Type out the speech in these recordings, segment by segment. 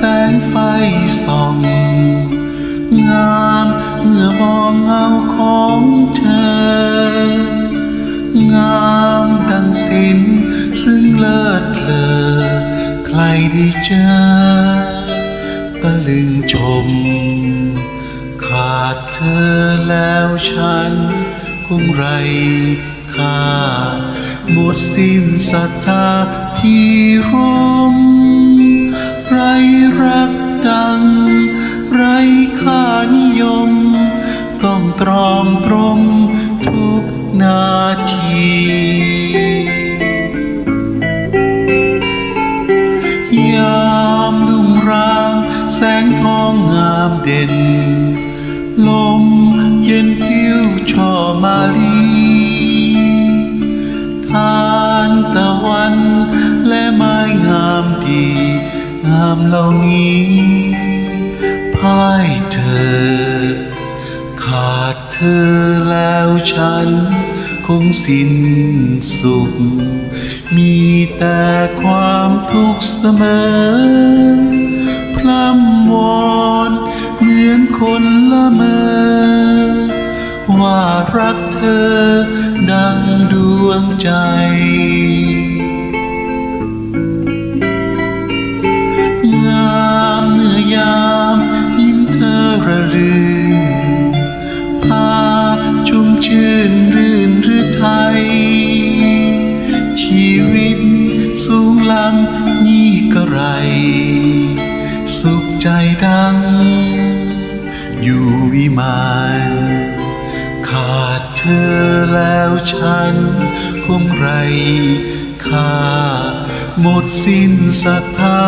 แสงไฟส่อง งามเมื่อมองเงาของเธอ งามดังสินซึ่งเลิศเลอใครได้เจอตะลึงชม ขาดเธอแล้วฉันคงไรค่าหมดสิ้นศรัทธาพี่รู้ ค่านิยม ต้องตรอมตรมทุกนาทียามดุงรางแสงทองงามเด่น ลมเย็นพิวช่อมาลีทานตะวันและไม้งามดีงามเหล่านี้ พ่ายเธอ ขาดเธอแล้วฉัน คงสิ้นสุข มีแต่ความทุกข์เสมอ พร่ำวอนเหมือนคนละเมอ ว่ารักเธอดังดวงใจ ชื่นรื่นหรือไทย ชีวิตสูงลำนี่ก็ไร สุขใจดัง อยู่วิมานขาดเธอแล้วฉัน คงไรค่าหมดสิ้นศรัทธา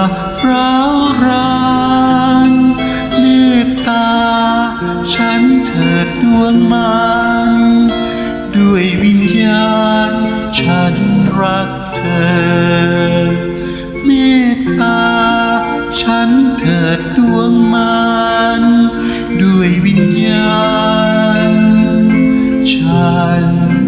ร้าวรานเมตตา ฉันเถิดดวงมัน ด้วยวิญญาณ ฉันรักเธอ เมตตา ฉันเถิดดวงมันด้วยวิญญาณ ฉัน